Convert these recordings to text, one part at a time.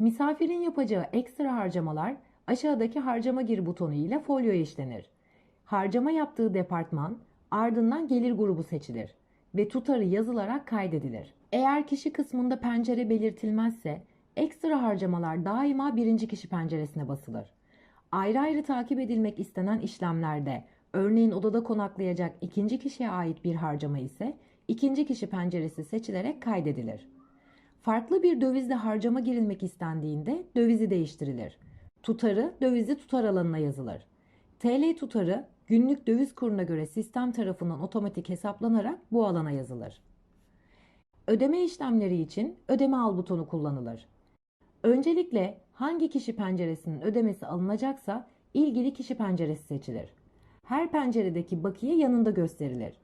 Misafirin yapacağı ekstra harcamalar aşağıdaki harcama gir butonu ile folyoya işlenir. Harcama yaptığı departman ardından gelir grubu seçilir ve tutarı yazılarak kaydedilir. Eğer kişi kısmında pencere belirtilmezse ekstra harcamalar daima birinci kişi penceresine basılır. Ayrı ayrı takip edilmek istenen işlemlerde örneğin odada konaklayacak ikinci kişiye ait bir harcama ise ikinci kişi penceresi seçilerek kaydedilir. Farklı bir dövizle harcama girilmek istendiğinde dövizi değiştirilir. Tutarı dövizi tutar alanına yazılır. TL tutarı günlük döviz kuruna göre sistem tarafından otomatik hesaplanarak bu alana yazılır. Ödeme işlemleri için ödeme al butonu kullanılır. Öncelikle hangi kişi penceresinin ödemesi alınacaksa ilgili kişi penceresi seçilir. Her penceredeki bakiye yanında gösterilir.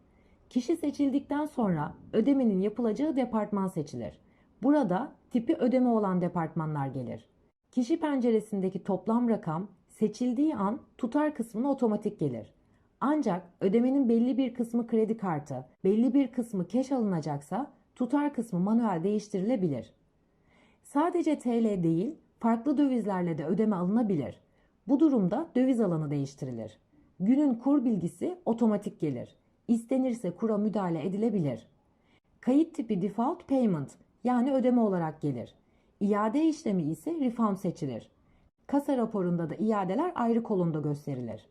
Kişi seçildikten sonra ödemenin yapılacağı departman seçilir. Burada tipi ödeme olan departmanlar gelir. Kişi penceresindeki toplam rakam seçildiği an tutar kısmına otomatik gelir. Ancak ödemenin belli bir kısmı kredi kartı, belli bir kısmı keş alınacaksa tutar kısmı manuel değiştirilebilir. Sadece TL değil, farklı dövizlerle de ödeme alınabilir. Bu durumda döviz alanı değiştirilir. Günün kur bilgisi otomatik gelir. İstenirse kura müdahale edilebilir. Kayıt tipi default payment yani ödeme olarak gelir. İade işlemi ise refund seçilir. Kasa raporunda da iadeler ayrı kolonda gösterilir.